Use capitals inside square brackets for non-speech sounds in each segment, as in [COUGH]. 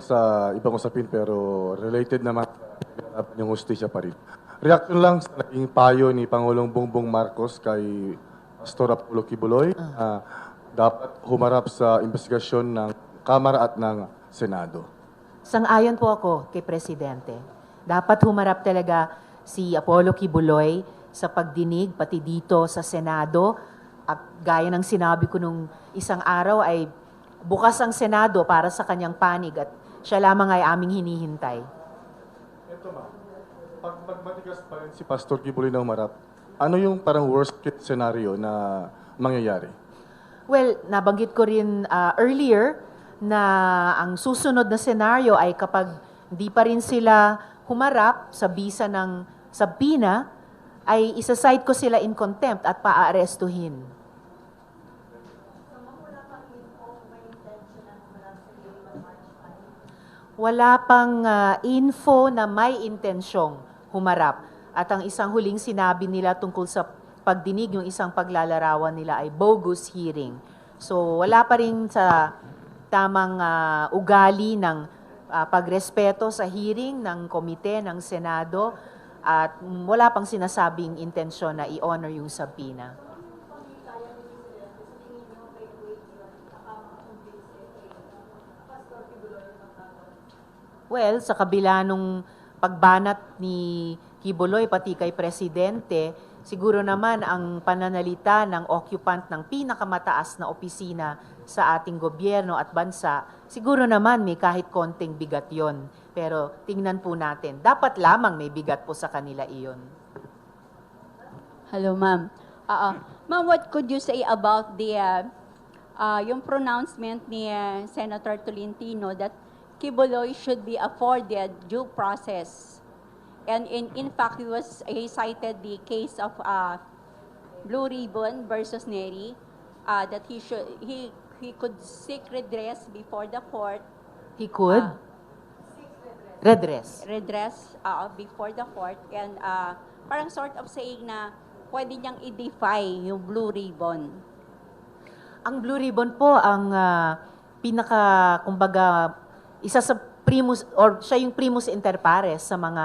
sa ibang usapin pero related naman sa yung hustisya pa rin. Reaction lang sa naging payo ni Pangulong Bongbong Marcos kay Pastor Apollo Kibuloy na dapat humarap sa investigasyon ng Kamara at ng Senado. Sang-ayon po ako kay Presidente. Dapat humarap talaga si Apollo Kibuloy sa pagdinig, pati dito sa Senado. At gaya ng sinabi ko nung isang araw ay bukas ang Senado para sa kanyang panig at siya lamang ay aming hinihintay. Ito ma, pag magmatigas pa rin si Pastor Kibuloy na humarap, ano yung parang worst case scenario na mangyayari? Well, nabanggit ko rin uh, earlier na ang susunod na senaryo ay kapag di pa rin sila humarap sa bisa ng sabina, ay isaside ko sila in contempt at paaarestuhin. Wala pang ah, info na may intensyong humarap. At ang isang huling sinabi nila tungkol sa pagdinig, yung isang paglalarawan nila ay bogus hearing. So wala pa rin sa tamang ah, ugali ng ah, pagrespeto sa hearing ng komite ng Senado at wala pang sinasabing intensyon na i-honor yung subpoena. Well, sa kabila nung pagbanat ni Kibuloy pati kay Presidente, siguro naman ang pananalita ng occupant ng pinakamataas na opisina sa ating gobyerno at bansa, siguro naman may kahit konting bigat yon. Pero tingnan po natin, dapat lamang may bigat po sa kanila iyon. Hello, ma'am. Oo. Ma'am, what could you say about the uh, uh, yung pronouncement ni uh, Senator Tolentino that Kibuloy should be afforded due process? And in, in fact, he was he cited the case of uh, Blue Ribbon versus Neri uh, that he should he he could seek redress before the court He could Ah. redress. redress uh, before the court and uh, parang sort of saying na pwede niyang i-defy yung blue ribbon. Ang Blue Ribbon po ang ah, pinaka kumbaga isa sa primus or siya yung primus inter pares sa mga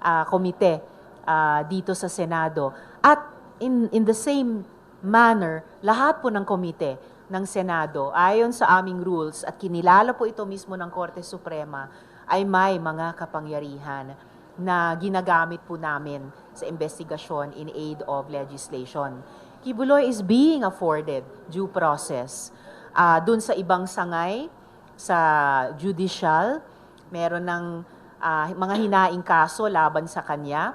ah, komite ah, dito sa Senado. At in in the same manner, lahat po ng komite ng Senado ayon sa aming rules at kinilala po ito mismo ng Korte Suprema ay may mga kapangyarihan na ginagamit po namin sa investigasyon in aid of legislation. Kibuloy is being afforded due process. Ah, dun sa ibang sangay, sa judicial, meron ng ah, mga hinaing kaso laban sa kanya.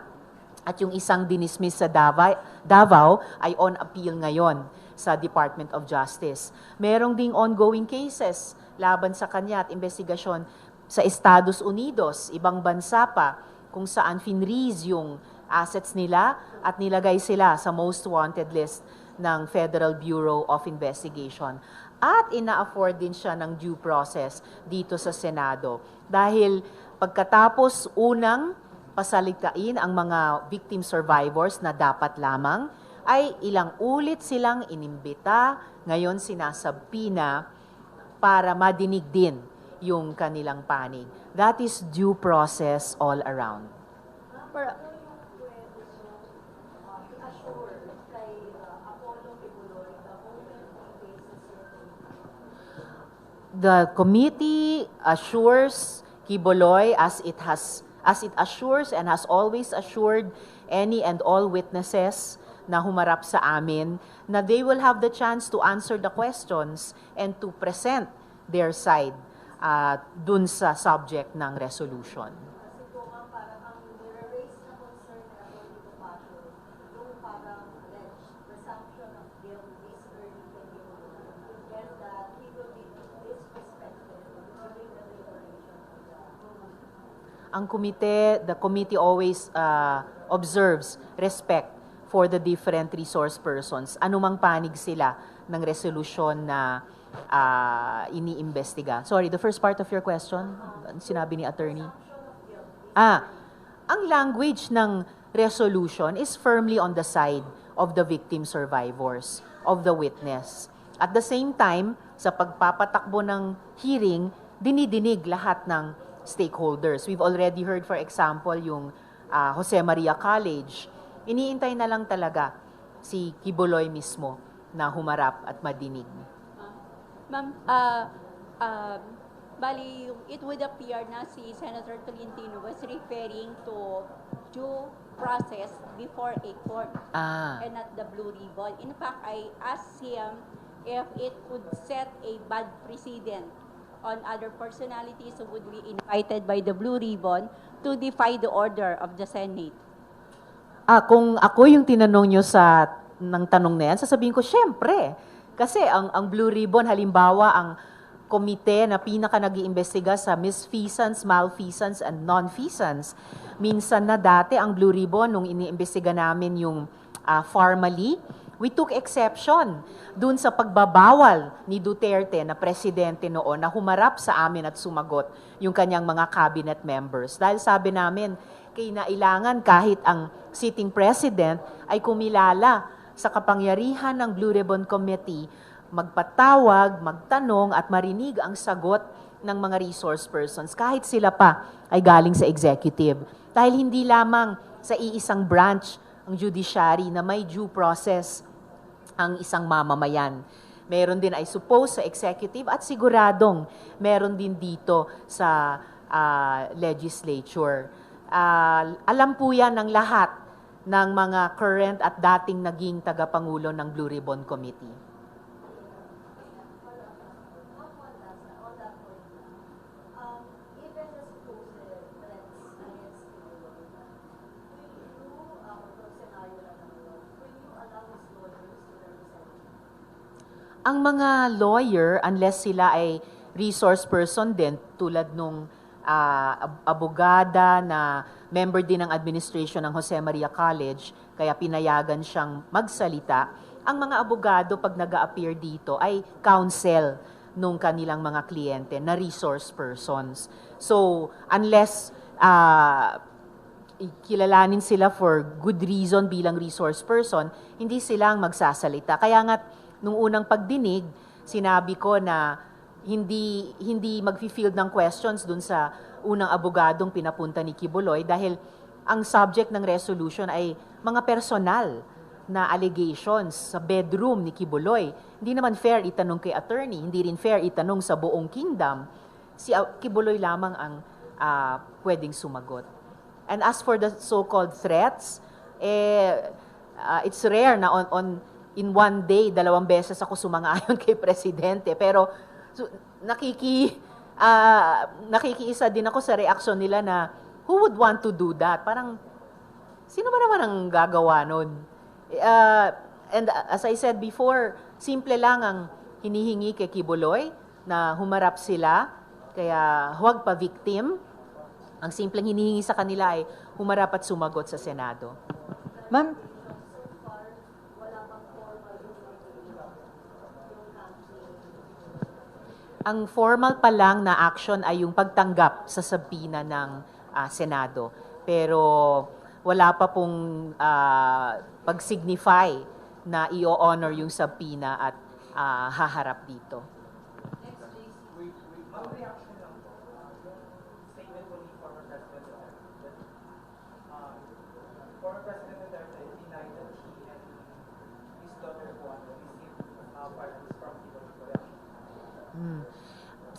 At yung isang dinismiss sa Davao, Davao ay on appeal ngayon sa Department of Justice. Merong ding ongoing cases laban sa kanya at investigasyon sa Estados Unidos, ibang bansa pa, kung saan finreeze yung assets nila at nilagay sila sa most wanted list ng Federal Bureau of Investigation. At ina-afford din siya ng due process dito sa Senado. Dahil pagkatapos unang pasaligtain ang mga victim survivors na dapat lamang, ay ilang ulit silang inimbita, ngayon sinasabpina para madinig din yung kanilang panig. That is due process all around. Pero, The committee assures Kiboloy as it has as it assures and has always assured any and all witnesses na humarap sa amin na they will have the chance to answer the questions and to present their side uh, dun sa subject ng resolution. Ang komite, the committee always uh, observes respect for the different resource persons. Anumang panig sila ng resolusyon na uh, iniimbestiga. Sorry, the first part of your question, sinabi ni attorney. Ah, ang language ng resolution is firmly on the side of the victim survivors, of the witness. At the same time, sa pagpapatakbo ng hearing, dinidinig lahat ng stakeholders. We've already heard, for example, yung ah, Jose Maria College. Iniintay na lang talaga si Kibuloy mismo na humarap at madinig. Ma'am, ah, ah, bali, it would appear na si Senator Tolentino was referring to due process before a court Ah. and not the blue ribbon. In fact, I asked him if it could set a bad precedent on other personalities who would be invited by the blue ribbon to defy the order of the Senate. Ah, kung ako yung tinanong nyo sa ng tanong na yan, sasabihin ko, syempre. Kasi ang, ang Blue Ribbon, halimbawa, ang komite na pinaka nag iimbestiga sa misfeasance, malfeasance, and non-feasance. Minsan na dati, ang Blue Ribbon, nung iniimbestiga namin yung ah, formally, we took exception dun sa pagbabawal ni Duterte na presidente noon na humarap sa amin at sumagot yung kanyang mga cabinet members. Dahil sabi namin, kinailangan kahit ang sitting president ay kumilala sa kapangyarihan ng Blue Ribbon Committee, magpatawag, magtanong at marinig ang sagot ng mga resource persons kahit sila pa ay galing sa executive. Dahil hindi lamang sa iisang branch ang judiciary na may due process ang isang mamamayan. Meron din I suppose sa executive at siguradong meron din dito sa ah, legislature. Ah, alam po yan ng lahat ng mga current at dating naging tagapangulo ng Blue Ribbon Committee. Ang mga lawyer, unless sila ay resource person din, tulad nung ab- abogada na member din ng administration ng Jose Maria College, kaya pinayagan siyang magsalita, ang mga abogado pag nag appear dito ay counsel nung kanilang mga kliyente na resource persons. So, unless ah, kilalanin sila for good reason bilang resource person, hindi sila ang magsasalita. Kaya nga, nung unang pagdinig, sinabi ko na hindi hindi magfi-field ng questions dun sa unang abogadong pinapunta ni Kibuloy dahil ang subject ng resolution ay mga personal na allegations sa bedroom ni Kibuloy. Hindi naman fair itanong kay attorney, hindi rin fair itanong sa buong kingdom. Si ah, Kibuloy lamang ang ah, pwedeng sumagot. And as for the so-called threats, eh, uh, it's rare na on, on in one day, dalawang beses ako sumang-ayon [LAUGHS] kay Presidente. Pero so, nakiki, ah, nakikiisa din ako sa reaksyon nila na who would want to do that? Parang, sino ba naman ang gagawa nun? Uh, and as I said before, simple lang ang hinihingi kay Kibuloy na humarap sila, kaya huwag pa victim. Ang simpleng hinihingi sa kanila ay humarap at sumagot sa Senado. Ma'am, Ang formal pa lang na action ay yung pagtanggap sa sabina ng ah, Senado. Pero wala pa pong ah, pag-signify na i-honor yung sabina at ah, haharap dito. former President Duterte denied that he and his daughter Juan received uh, pardons from people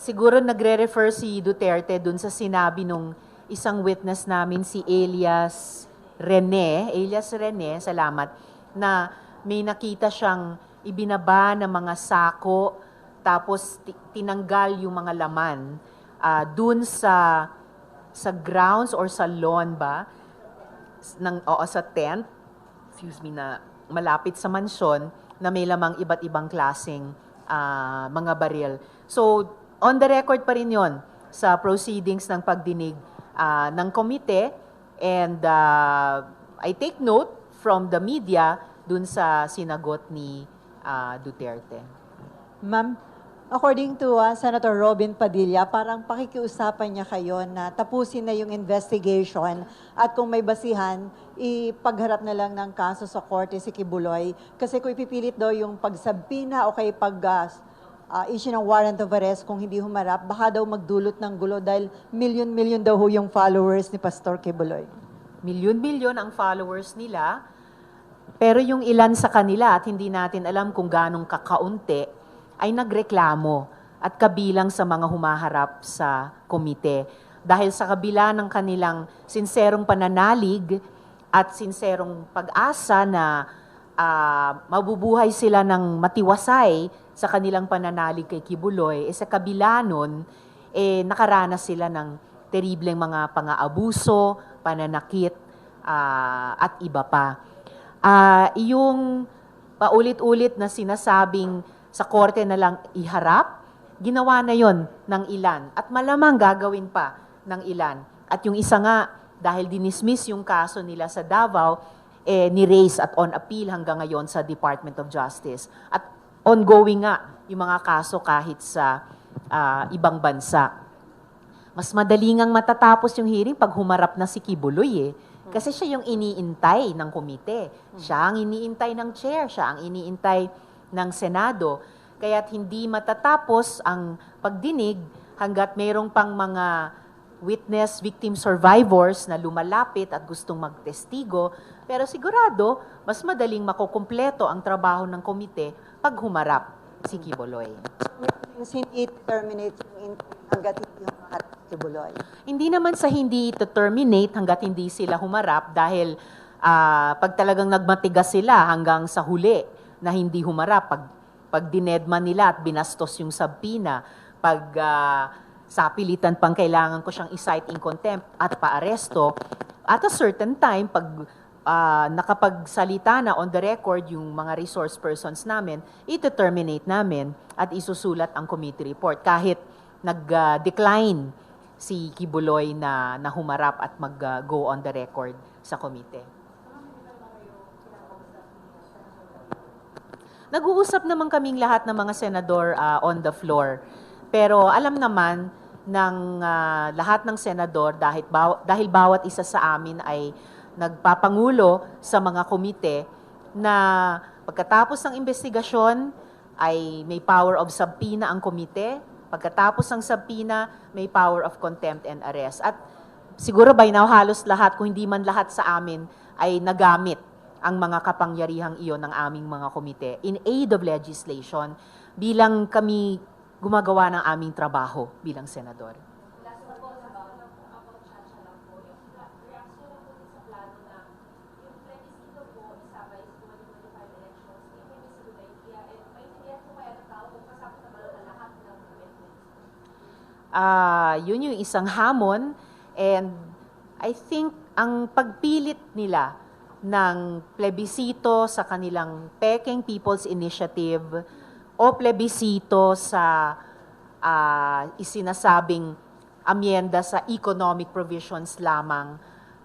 Siguro nagre-refer si Duterte dun sa sinabi nung isang witness namin si Elias Rene, Elias Rene, salamat, na may nakita siyang ibinaba ng mga sako tapos ti- tinanggal yung mga laman. Ah, dun sa sa grounds or sa lawn ba ng oo sa tent excuse me na malapit sa mansyon na may lamang iba't ibang klaseng ah, mga baril. So, on the record pa rin yon sa proceedings ng pagdinig ah, ng komite and ah, I take note from the media dun sa sinagot ni ah, Duterte. ma'am, according to uh, Senator Robin Padilla, parang pakikiusapan niya kayo na tapusin na yung investigation at kung may basihan, ipagharap na lang ng kaso sa korte si Kibuloy. Kasi kung ipipilit daw yung pagsabina o kay pag uh, ah, issue ng warrant of arrest kung hindi humarap, baka daw magdulot ng gulo dahil million-million daw ho yung followers ni Pastor Kibuloy. Milyon-milyon ang followers nila, pero yung ilan sa kanila at hindi natin alam kung ganong kakaunti ay nagreklamo at kabilang sa mga humaharap sa komite. Dahil sa kabila ng kanilang sinserong pananalig at sinserong pag-asa na ah, mabubuhay sila ng matiwasay sa kanilang pananalig kay Kibuloy, eh sa kabila nun, eh, nakaranas sila ng teribleng mga pang-aabuso, pananakit, ah, at iba pa. Ah, yung paulit-ulit na sinasabing sa korte na lang iharap, ginawa na yon ng ilan. At malamang gagawin pa ng ilan. At yung isa nga, dahil dinismiss yung kaso nila sa Davao, eh, ni-raise at on appeal hanggang ngayon sa Department of Justice. At ongoing nga yung mga kaso kahit sa ah, ibang bansa mas madali ngang matatapos yung hearing pag humarap na si Kibuloy eh. Kasi siya yung iniintay ng komite. Siya ang iniintay ng chair, siya ang iniintay ng Senado. Kaya't hindi matatapos ang pagdinig hanggat mayroong pang mga witness, victim survivors na lumalapit at gustong magtestigo. Pero sigurado, mas madaling makukumpleto ang trabaho ng komite pag humarap si Kibuloy. Means hindi terminate yung hanggat hindi humarap si Kibuloy. Hindi naman sa hindi ito terminate hanggat hindi sila humarap dahil ah, pag talagang nagmatigas sila hanggang sa huli na hindi humarap, pag, pag dinedma nila at binastos yung sabpina, pag ah, sapilitan pang kailangan ko siyang isight in contempt at paaresto, at a certain time, pag ah, nakapagsalita na on the record yung mga resource persons namin, ito-terminate namin at isusulat ang committee report kahit nag-decline si Kibuloy na, na humarap at mag-go on the record sa komite. Nag-uusap naman kaming lahat ng mga senador ah, on the floor. Pero alam naman ng ah, lahat ng senador dahil, baw- dahil bawat isa sa amin ay nagpapangulo sa mga komite na pagkatapos ng investigasyon ay may power of subpoena ang komite. Pagkatapos ng subpoena, may power of contempt and arrest. At siguro by now halos lahat, kung hindi man lahat sa amin, ay nagamit ang mga kapangyarihang iyon ng aming mga komite in aid of legislation bilang kami gumagawa ng aming trabaho bilang senador. Ah, yun yung isang hamon and I think ang pagpilit nila ng plebisito sa kanilang Peking People's Initiative o plebisito sa ah, isinasabing amyenda sa economic provisions lamang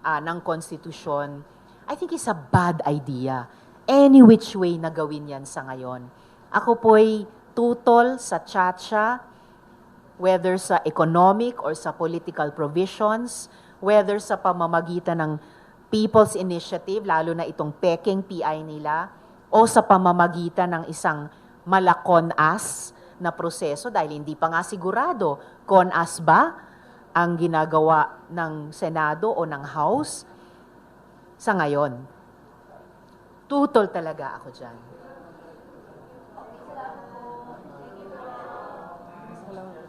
ah, ng konstitusyon, I think is a bad idea. Any which way na gawin yan sa ngayon. Ako po'y tutol sa tsatsya, whether sa economic or sa political provisions, whether sa pamamagitan ng People's Initiative, lalo na itong Peking PI nila, o sa pamamagitan ng isang malakon-as na proseso dahil hindi pa nga sigurado kon-as ba ang ginagawa ng Senado o ng House sa ngayon. Tutol talaga ako dyan.